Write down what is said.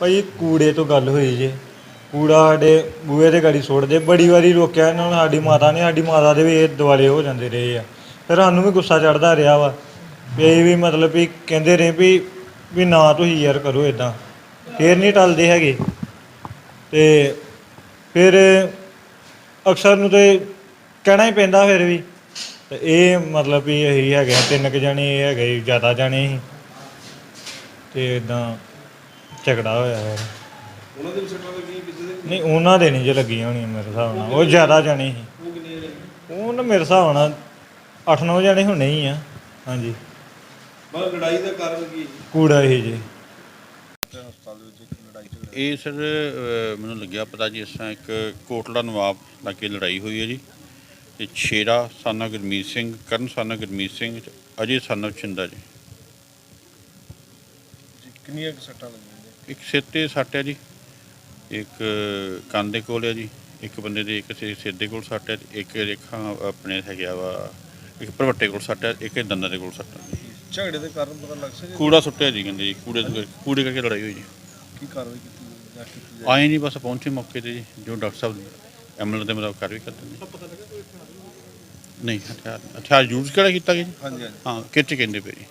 ਭਾਈ ਕੂੜੇ ਤੋਂ ਗੱਲ ਹੋਈ ਜੇ। ਕੂੜਾ ਸਾਡੇ ਬੂਹੇ ਦੇ ਗਾੜੀ ਸੁੱਟਦੇ। ਬੜੀ ਵਾਰੀ ਰੋਕਿਆ ਇਹਨਾਂ ਨੂੰ ਸਾਡੀ ਮਾਤਾ ਨੇ ਸਾਡੀ ਮਾਤਾ ਦੇ ਵੀ ਇਹ ਦੁਆਲੇ ਹੋ ਜਾਂਦੇ ਰਹੇ ਆ। ਫਿਰ ਸਾਨੂੰ ਵੀ ਗੁੱਸਾ ਚੜਦਾ ਰਿਹਾ ਵਾ ਇਹ ਵੀ ਮਤਲਬ ਵੀ ਕਹਿੰਦੇ ਰਹੇ ਵੀ ਵੀ ਨਾ ਤੁਸੀਂ ਯਾਰ ਕਰੋ ਇਦਾਂ ਫੇਰ ਨਹੀਂ ਟਲਦੇ ਹੈਗੇ। ਤੇ ਫਿਰ ਅਕਸਰ ਨੂੰ ਤੇ ਕਹਿਣਾ ਹੀ ਪੈਂਦਾ ਫਿਰ ਵੀ। ਤੇ ਇਹ ਮਤਲਬ ਵੀ ਇਹੀ ਹੈਗੇ ਆ, ਤਿੰਨ ਕੁ ਜਣੇ ਇਹ ਹੈਗੇ ਜ਼ਿਆਦਾ ਜਣੇ ਸੀ ਤੇ ਇਦਾਂ ਝਗੜਾ ਹੋਇਆ ਹੈ ਉਹਨਾਂ ਦੇ ਵੀ ਸੱਟਾਂ ਲੱਗੀਆਂ ਕਿਸੇ ਦੇ? ਨਹੀਂ ਉਹਨਾਂ ਦੇ ਨਹੀਂ ਜੇ ਲੱਗੀਆਂ ਹੋਣੀਆਂ ਮੇਰੇ ਹਿਸਾਬ ਨਾਲ। ਉਹ ਜ਼ਿਆਦਾ ਜਣੇ ਸੀ। ਉਹ ਕਿੰਨੇ ਨੇ ਉਹ ਨਾ ਮੇਰੇ ਹਿਸਾਬ ਨਾਲ 8-9 ਜਣੇ ਹੋਣੇ ਹੀ ਆ। ਹਾਂਜੀ। ਬਸ ਲੜਾਈ ਦਾ ਕਾਰਨ ਕੀ ਹੈ ਕੂੜਾ ਇਹ ਜੀ। ਇਹ ਸਰ ਮੈਨੂੰ ਲੱਗਿਆ ਪਤਾ ਜੀ ਇਸ ਤਰ੍ਹਾਂ ਇੱਕ ਕੋਟਲਾ ਨਵਾਬ ਲਾਗੇ ਲੜਾਈ ਹੋਈ ਹੈ ਜੀ। ਤੇ ਛੇੜਾ ਸਾਨਾ ਗੁਰਮੀਤ ਸਿੰਘ ਕਰਨ ਸਾਨਾ ਗੁਰਮੀਤ ਸਿੰਘ ਅਜੇ ਸਾਨਾ ਛਿੰਦਾ ਜੀ। ਜੀ ਕਿੰਨੀਆਂ ਕੁ ਸੱਟਾਂ ਲੱਗੀਆਂ? ਇੱਕ ਸਿਰ ਤੇ ਸੱਟ ਹੈ ਜੀ ਇੱਕ ਕੰਨ ਦੇ ਕੋਲ ਹੈ ਜੀ ਇੱਕ ਬੰਦੇ ਦੇ ਇੱਕ ਸਿਰ ਸਿਰ ਦੇ ਕੋਲ ਸੱਟ ਹੈ ਇੱਕ ਰੇਖਾ ਆਪਣੇ ਹੈਗਾ ਵਾ ਇੱਕ ਭਰਵੱਟੇ ਕੋਲ ਸੱਟ ਹੈ ਇੱਕ ਦੰਦਾਂ ਦੇ ਕੋਲ ਸੱਟ ਹੈ। ਝਗੜੇ ਦੇ ਕਾਰਨ ਪਤਾ ਲੱਗ ਸਕੇ? ਕੂੜਾ ਸੁੱਟਿਆ ਜੀ ਕਹਿੰਦੇ ਜੀ ਕੂੜੇ ਦੇ- ਕੂੜੇ ਕਰਕੇ ਲੜਾਈ ਹੋਈ ਜੀ। ਕੀ ਕਾਰਵਾਈ ਕੀਤੀ ਜਾਏ ਜਾਂ ਕੀਤੀ ਜਾਏ ਆਏ ਨਹੀਂ ਬਸ ਪਹੁੰਚੇ ਮੌਕੇ ਤੇ ਜੀ ਜੋ ਡਾਕਟਰ ਸਾਹਿਬ ਐਮਐਲਏ ਦੇ ਮੁਤਾਬਕ ਕਾਰਵਾਈ ਕਰਦੇ ਨੇ ਨਹੀਂ ਹਥਿਆਰ ਹਥਿਆਰ ਯੂਜ਼ ਕਿਹੜਾ ਕੀਤਾ ਗਿਆ ਜੀ? ਹਾਂਜੀ ਹਾਂਜੀ। ਹਾਂ ਕਿੱਚ ਕਹਿੰਦੇ ਪਏ ਜੀ।